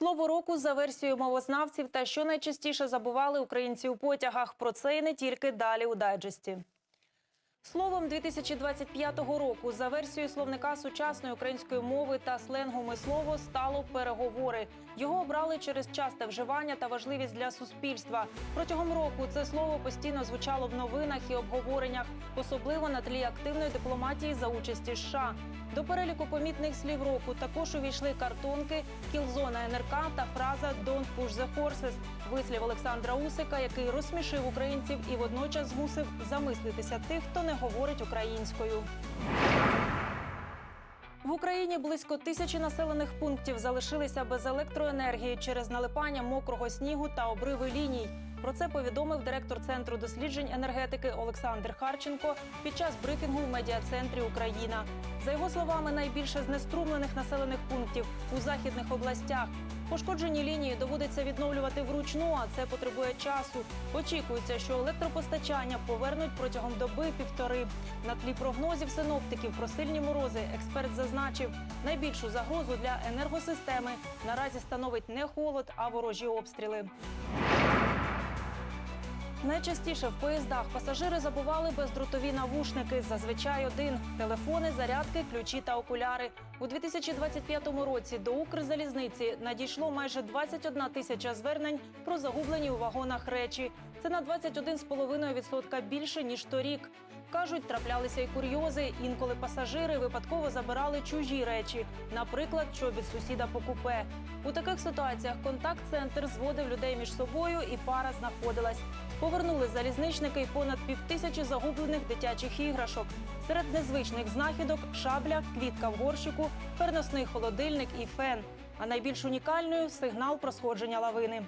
Слово року за версією мовознавців та що найчастіше забували українці у потягах. Про це і не тільки далі у дайджесті. Словом 2025 року за версією словника сучасної української мови та сленгу мислово стало переговори. Його обрали через часте вживання та важливість для суспільства. Протягом року це слово постійно звучало в новинах і обговореннях, особливо на тлі активної дипломатії за участі США. До переліку помітних слів року також увійшли картонки, кілзона НРК та фраза «Don't push the horses» – вислів Олександра Усика, який розсмішив українців і водночас змусив замислитися тих, хто не говорить українською. В Україні близько тисячі населених пунктів залишилися без електроенергії через налипання мокрого снігу та обриви ліній. Про це повідомив директор центру досліджень енергетики Олександр Харченко під час брифінгу в медіа-центрі Україна. За його словами, найбільше знеструмлених населених пунктів у західних областях. Пошкоджені лінії доводиться відновлювати вручну, а це потребує часу. Очікується, що електропостачання повернуть протягом доби півтори. На тлі прогнозів синоптиків про сильні морози експерт зазначив, найбільшу загрозу для енергосистеми наразі становить не холод, а ворожі обстріли. Найчастіше в поїздах пасажири забували бездротові навушники. Зазвичай один телефони, зарядки, ключі та окуляри. У 2025 році до Укрзалізниці надійшло майже 21 тисяча звернень про загублені у вагонах речі. Це на 21,5% більше ніж торік. Кажуть, траплялися й курйози. Інколи пасажири випадково забирали чужі речі, наприклад, чобіт сусіда по купе. У таких ситуаціях контакт-центр зводив людей між собою, і пара знаходилась. Повернули залізничники й понад півтисячі загублених дитячих іграшок. Серед незвичних знахідок шабля, квітка в горщику, переносний холодильник і фен. А найбільш унікальною сигнал про сходження лавини.